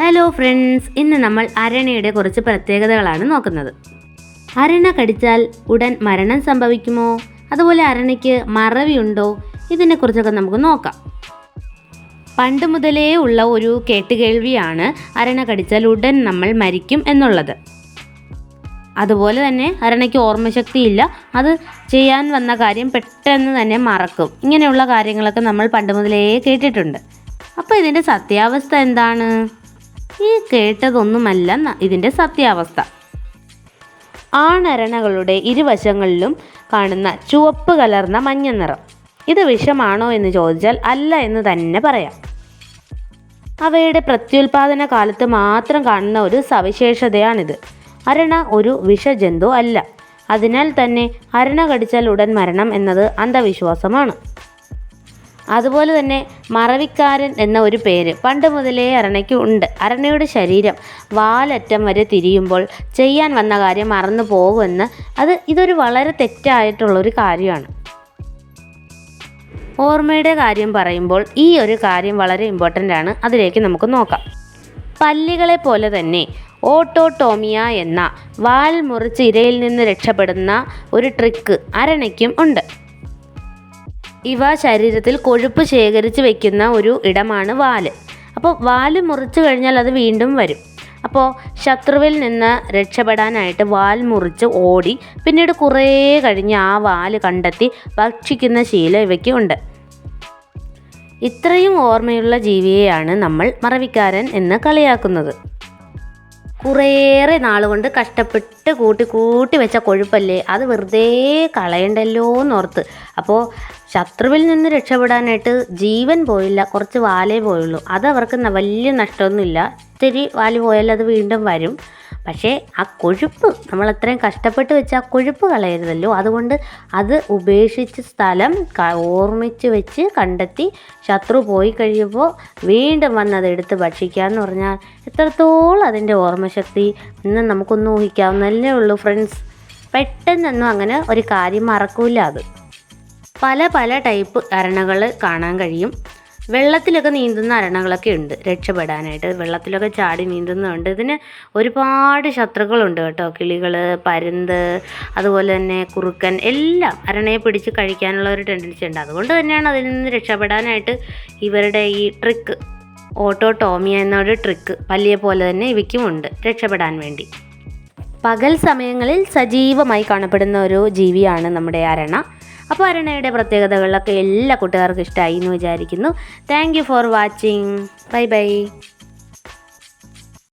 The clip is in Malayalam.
ഹലോ ഫ്രണ്ട്സ് ഇന്ന് നമ്മൾ അരണയുടെ കുറച്ച് പ്രത്യേകതകളാണ് നോക്കുന്നത്. അരണ കടിച്ചാൽ ഉടൻ മരണം സംഭവിക്കുമോ? അതുപോലെ അരണയ്ക്ക് മറവിയുണ്ടോ? ഇതിനെക്കുറിച്ചൊക്കെ നമുക്ക് നോക്കാം. പണ്ട് മുതലേ ഉള്ള ഒരു കേട്ടുകേൾവിയാണ് അരണ കടിച്ചാൽ ഉടൻ നമ്മൾ മരിക്കും എന്നുള്ളത്. അതുപോലെ തന്നെ അരണയ്ക്ക് ഓർമ്മശക്തിയില്ല. അത് ചെയ്യാൻ വന്ന കാര്യം പെട്ടെന്ന് തന്നെ മറക്കും. ഇങ്ങനെയുള്ള കാര്യങ്ങളൊക്കെ നമ്മൾ പണ്ട് മുതലേ കേട്ടിട്ടുണ്ട്. അപ്പോൾ ഇതിന്റെ സത്യാവസ്ഥ എന്താണ്? ഈ കേട്ടതൊന്നുമല്ല ഇതിന്റെ സത്യാവസ്ഥ. ആണരണകളുടെ ഇരുവശങ്ങളിലും കാണുന്ന ചുവപ്പ് കലർന്ന മഞ്ഞ നിറം. ഇത് വിഷമാണോ എന്ന് ചോദിച്ചാൽ അല്ല എന്ന് തന്നെ പറയാം. അവയുടെ പ്രത്യുൽപാദന കാലത്ത് മാത്രം കാണുന്ന ഒരു സവിശേഷതയാണിത്. അരണ ഒരു വിഷജന്തു അല്ല. അതിനാൽ തന്നെ അരണ കടിച്ചാൽ ഉടൻ മരണം എന്നത് അന്ധവിശ്വാസമാണ്. അതുപോലെ തന്നെ മറവിക്കാരൻ എന്ന ഒരു പേര് പണ്ട് മുതലേ അരണയ്ക്ക് ഉണ്ട്. അരണയുടെ ശരീരം വാലറ്റം വരെ തിരിയുമ്പോൾ ചെയ്യാൻ വന്ന കാര്യം മറന്നു പോകുമെന്ന് അത് ഇതൊരു വളരെ തെറ്റായിട്ടുള്ളൊരു കാര്യമാണ്. ഓർമ്മയുടെ കാര്യം പറയുമ്പോൾ ഈ ഒരു കാര്യം വളരെ ഇമ്പോർട്ടന്റ് ആണ്. അതിലേക്ക് നമുക്ക് നോക്കാം. പല്ലികളെ പോലെ തന്നെ ഓട്ടോട്ടോമിയ എന്ന വാൽ മുറിച്ച് ഇരയിൽ നിന്ന് രക്ഷപ്പെടുന്ന ഒരു ട്രിക്ക് അരണയ്ക്കും ഉണ്ട്. ഇവ ശരീരത്തിൽ കൊഴുപ്പ് ശേഖരിച്ച് വയ്ക്കുന്ന ഒരു ഇടമാണ് വാൽ. അപ്പോൾ വാൽ മുറിച്ചു കഴിഞ്ഞാൽ അത് വീണ്ടും വരും. അപ്പോൾ ശത്രുവിൽ നിന്ന് രക്ഷപ്പെടാനായിട്ട് വാൽ മുറിച്ച് ഓടി പിന്നീട് കുറേ കഴിഞ്ഞ് ആ വാൽ കണ്ടെത്തി ഭക്ഷിക്കുന്ന ശീലം ഇവയ്ക്ക് ഉണ്ട്. ഇത്രയും ഓർമ്മയുള്ള ജീവിയെയാണ് നമ്മൾ മറവിക്കാരൻ എന്ന് കളിയാക്കുന്നത്. കുറേയേറെ നാളുകൊണ്ട് കഷ്ടപ്പെട്ട് കൂട്ടി കൂട്ടി വെച്ച കൊഴുപ്പല്ലേ? അത് വെറുതെ കളയണ്ടല്ലോ എന്നോർത്ത്. അപ്പോൾ ശത്രുവിൽ നിന്ന് രക്ഷപ്പെടാനായിട്ട് ജീവൻ പോയില്ല കുറച്ച് വാലേ പോയുള്ളൂ. അത് അവർക്ക് വലിയ നഷ്ടമൊന്നുമില്ല. ഇത്തിരി വാൽ പോയാൽ അത് വീണ്ടും വരും. പക്ഷേ ആ കൊഴുപ്പ് നമ്മൾ അത്രയും കഷ്ടപ്പെട്ട് വെച്ച ആ കൊഴുപ്പ് കളയരുതല്ലോ. അതുകൊണ്ട് അത് ഉപേക്ഷിച്ച് സ്ഥലം ഓർമ്മിച്ച് വെച്ച് കണ്ടെത്തി ശത്രു പോയി കഴിയുമ്പോൾ വീണ്ടും വന്ന് അത് എടുത്ത് ഭക്ഷിക്കുക എന്ന് പറഞ്ഞാൽ എത്രത്തോളം അതിന്റെ ഓർമ്മശക്തി ഇന്ന് നമുക്കൊന്ന് ഊഹിക്കാവുന്നല്ലേ ഉള്ളൂ ഫ്രണ്ട്സ് പെട്ടെന്നൊന്നും അങ്ങനെ ഒരു കാര്യം മറക്കൂല അത്. പല പല ടൈപ്പ് അരണകൾ കാണാൻ കഴിയും. വെള്ളത്തിലൊക്കെ നീന്തുന്ന അരണകളൊക്കെ ഉണ്ട്. രക്ഷപ്പെടാനായിട്ട് വെള്ളത്തിലൊക്കെ ചാടി നീന്തുന്നുണ്ട് ഇതിന് ഒരുപാട് ശത്രുക്കളുണ്ട് കേട്ടോ. കിളികൾ പരുന്ത് അതുപോലെ തന്നെ കുറുക്കൻ എല്ലാം അരണയെ പിടിച്ച് കഴിക്കാനുള്ള ഒരു ടെൻഡൻസി ഉണ്ട്. അതുകൊണ്ട് തന്നെയാണ് അതിൽ നിന്ന് രക്ഷപ്പെടാനായിട്ട് ഇവരുടെ ഈ ട്രിക്ക് ഓട്ടോ ടോമിയ എന്നൊരു ട്രിക്ക് പല്ലിയെ പോലെ തന്നെ ഇവയ്ക്കും ഉണ്ട് രക്ഷപ്പെടാൻ വേണ്ടി. പകൽ സമയങ്ങളിൽ സജീവമായി കാണപ്പെടുന്ന ഒരു ജീവിയാണ് നമ്മുടെ അരണ. അപ്പോൾ അരണയുടെ പ്രത്യേകതകളിലൊക്കെ എല്ലാ കൂട്ടുകാർക്കും ഇഷ്ടമായി എന്ന് വിചാരിക്കുന്നു. Thank for watching bye bye